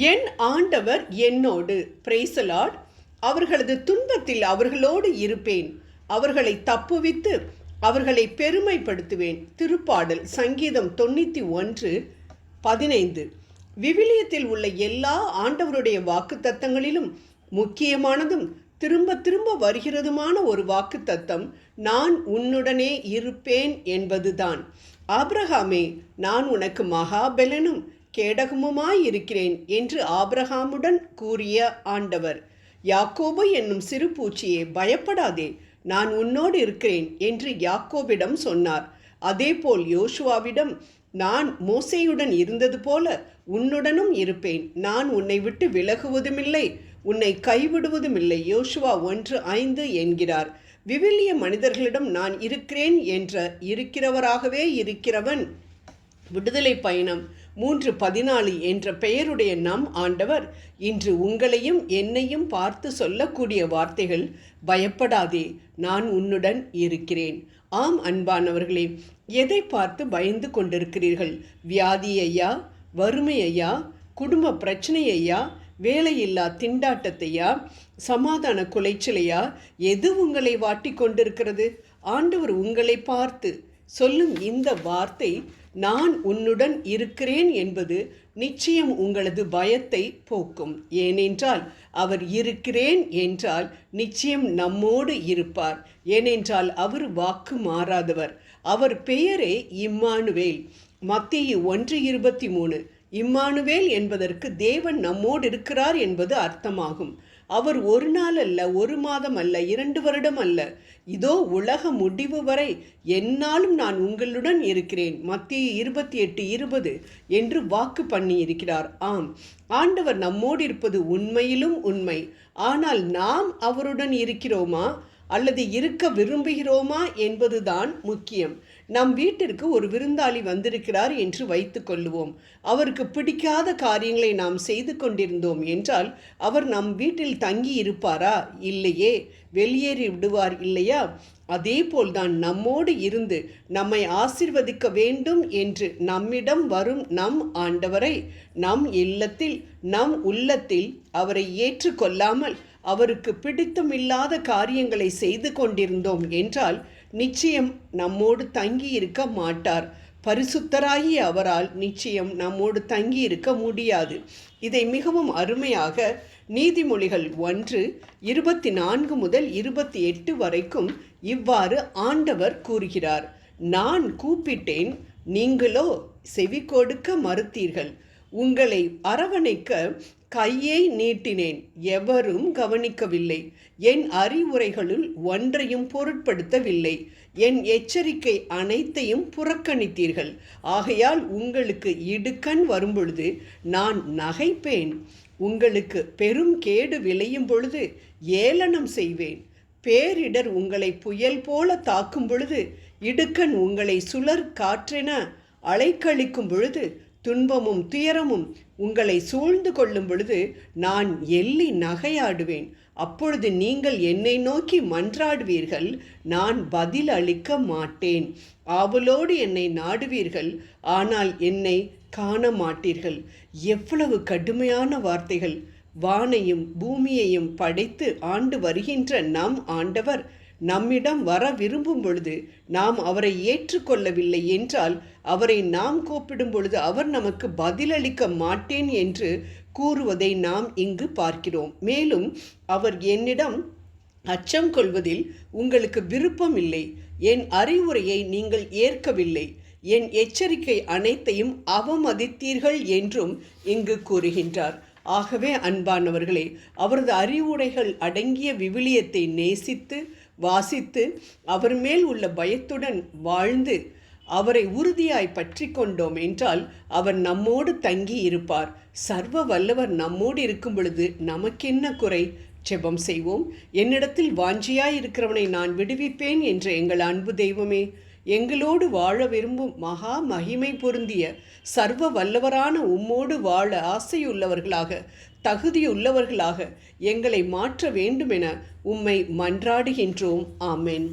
என் ஆண்டவர் என்னோடு. பிரைசலாட் அவர்களது துன்பத்தில் அவர்களோடு இருப்பேன். அவர்களை தப்புவித்து அவர்களை பெருமைப்படுத்துவேன். திருப்பாடல் சங்கீதம் தொண்ணூற்றி ஒன்று பதினைந்து. விவிலியத்தில் உள்ள எல்லா ஆண்டவருடைய வாக்குத்தத்தங்களிலும் முக்கியமானதும் திரும்ப திரும்ப வருகிறதுமான ஒரு வாக்குத்தத்தம் நான் உன்னுடனே இருப்பேன் என்பதுதான். ஆப்ரஹாமே நான் உனக்கு மகாபலனும் கேடகமுமாயிருக்கிறேன் என்று ஆபிரகாமுடன் கூறிய ஆண்டவர் யாக்கோபு என்னும் சிறு பூச்சியே பயப்படாதே நான் உன்னோடு இருக்கிறேன் என்று யாக்கோபிடம் சொன்னார். அதேபோல் யோசுவாவிடம் நான் மோசையுடன் இருந்தது போல உன்னுடனும் இருப்பேன். நான் உன்னை விட்டு விலகுவதுமில்லை உன்னை கைவிடுவதுமில்லை யோசுவா ஒன்று ஐந்து என்கிறார். விவிலிய மனிதர்களிடம் நான் இருக்கிறேன் என்ற இருக்கிறவராகவே இருக்கிறவன் விடுதலை பயணம் மூன்று பதினாலு என்ற பெயருடைய நம் ஆண்டவர் இன்று உங்களையும் என்னையும் பார்த்து சொல்லக்கூடிய வார்த்தைகள் பயப்படாதே நான் உன்னுடன் இருக்கிறேன். ஆம் அன்பானவர்களே எதை பார்த்து பயந்து கொண்டிருக்கிறீர்கள்? வியாதி ஐயா வறுமை ஐயா குடும்ப பிரச்சனை ஐயா வேலையில்லா திண்டாட்டத்தையா சமாதான குலைச்சலையா எது உங்களை வாட்டி கொண்டிருக்கிறது? ஆண்டவர் உங்களை பார்த்து சொல்லும் இந்த வார்த்தை நான் உன்னுடன் இருக்கிறேன் என்பது நிச்சயம் உங்களது பயத்தை போக்கும். ஏனென்றால் அவர் இருக்கிறேன் என்றால் நிச்சயம் நம்மோடு இருப்பார். ஏனென்றால் அவர் வாக்கு மாறாதவர். அவர் பெயரே இம்மானுவேல். மத்திய ஒன்று இருபத்தி மூணு. இம்மானுவேல் என்பதற்கு தேவன் நம்மோடு இருக்கிறார் என்பது அர்த்தமாகும். அவர் ஒரு நாள் அல்ல ஒரு மாதம் அல்ல இரண்டு வருடம் அல்ல. இதோ உலக முடிவு வரை என்னாலும் நான் உங்களுடன் இருக்கிறேன். மத்திய இருபத்தி எட்டு இருபது என்று வாக்கு பண்ணியிருக்கிறார். ஆம் ஆண்டவர் நம்மோடு இருப்பது உண்மையிலும் உண்மை. ஆனால் நாம் அவருடன் இருக்கிறோமா? அல்லது இருக்க விரும்புகிறோமா என்பதுதான் முக்கியம். நம் வீட்டிற்கு ஒரு விருந்தாளி வந்திருக்கிறார் என்று வைத்துக்கொள்ளுவோம் அவருக்கு பிடிக்காத காரியங்களை நாம் செய்து கொண்டிருந்தோம் என்றால் அவர் நம் வீட்டில் தங்கி இருப்பாரா? இல்லையே. வெளியேறி விடுவார் இல்லையா? அதே போல்தான் நம்மோடு இருந்து நம்மை ஆசிர்வதிக்க வேண்டும் என்று நம்மிடம் வரும் நம் ஆண்டவரை நம் இல்லத்தில் நம் உள்ளத்தில் அவரை ஏற்றுக்கொள்ளாமல் அவருக்கு பிடித்தமில்லாத காரியங்களை செய்து கொண்டிருந்தோம் என்றால் நிச்சயம் நம்மோடு தங்கி இருக்க மாட்டார். பரிசுத்தராகிய அவரால் நிச்சயம் நம்மோடு தங்கி இருக்க முடியாது. இதை மிகவும் அருமையாக நீதிமொழிகள் ஒன்று இருபத்தி நான்கு முதல் இருபத்தி எட்டு வரைக்கும் இவ்வாறு ஆண்டவர் கூறுகிறார். நான் கூப்பிட்டேன் நீங்களோ செவி கொடுக்க மறுத்தீர்கள். உங்களை அரவணைக்க கையை நீட்டினேன். எவரும் கவனிக்கவில்லை. என் அறிவுரைகளுள் ஒன்றையும் பொருட்படுத்தவில்லை. என் எச்சரிக்கை அனைத்தையும் புறக்கணித்தீர்கள். ஆகையால் உங்களுக்கு இடுக்கண் வரும்பொழுது நான் நகைப்பேன். உங்களுக்கு பெரும் கேடு விளையும் பொழுது ஏளனம் செய்வேன். பேரிடர் உங்களை புயல் போல தாக்கும் பொழுது இடுக்கண் உங்களை சுழற் காற்றென அலைக்கழிக்கும் பொழுது துன்பமும் துயரமும் உங்களை சூழ்ந்து கொள்ளும் பொழுது நான் எள்ளி நகையாடுவேன். அப்பொழுது நீங்கள் என்னை நோக்கி மன்றாடுவீர்கள். நான் பதில் அளிக்க மாட்டேன். ஆவலோடு என்னை நாடுவீர்கள். ஆனால் என்னை காண மாட்டீர்கள் எவ்வளவு கடுமையான வார்த்தைகள். வானையும் பூமியையும் படைத்து ஆண்டு வருகின்ற நம் ஆண்டவர். நம்மிடம் வர விரும்பும் பொழுது நாம் அவரை ஏற்றுக்கொள்ளவில்லை என்றால் அவரை நாம் கூப்பிடும் பொழுது அவர் நமக்கு பதிலளிக்க மாட்டேன் என்று கூறுவதை நாம் இங்கு பார்க்கிறோம். மேலும் அவர் என்னிடம் அச்சம் கொள்வதில் உங்களுக்கு விருப்பம் இல்லை. என் அறிவுரையை நீங்கள் ஏற்கவில்லை. என் எச்சரிக்கை அனைத்தையும் அவமதித்தீர்கள் என்றும் இங்கு கூறுகின்றார். ஆகவே அன்பானவர்களே அவரது அறிவுரைகள் அடங்கிய விவிலியத்தை நேசித்து வாசித்து அவர் மேல் உள்ள பயத்துடன் வாழ்ந்து அவரை உறுதியாய் பற்றி கொண்டோம் என்றால் அவர் நம்மோடு தங்கி இருப்பார். சர்வ வல்லவர் நம்மோடு இருக்கும் பொழுது நமக்கென்ன குறை? செபம் செய்வோம். என்னிடத்தில் வாஞ்சியாய் இருக்கிறவனை நான் விடுவிப்பேன் என்ற எங்கள் அன்பு தெய்வமே எங்களோடு வாழ விரும்பும் மகா மகிமை பொருந்திய சர்வ வல்லவரான உம்மோடு வாழ ஆசையுள்ளவர்களாக தகுதியுள்ளவர்களாக எங்களை மாற்ற வேண்டுமென உம்மை மன்றாடுகின்றோம். ஆமென்.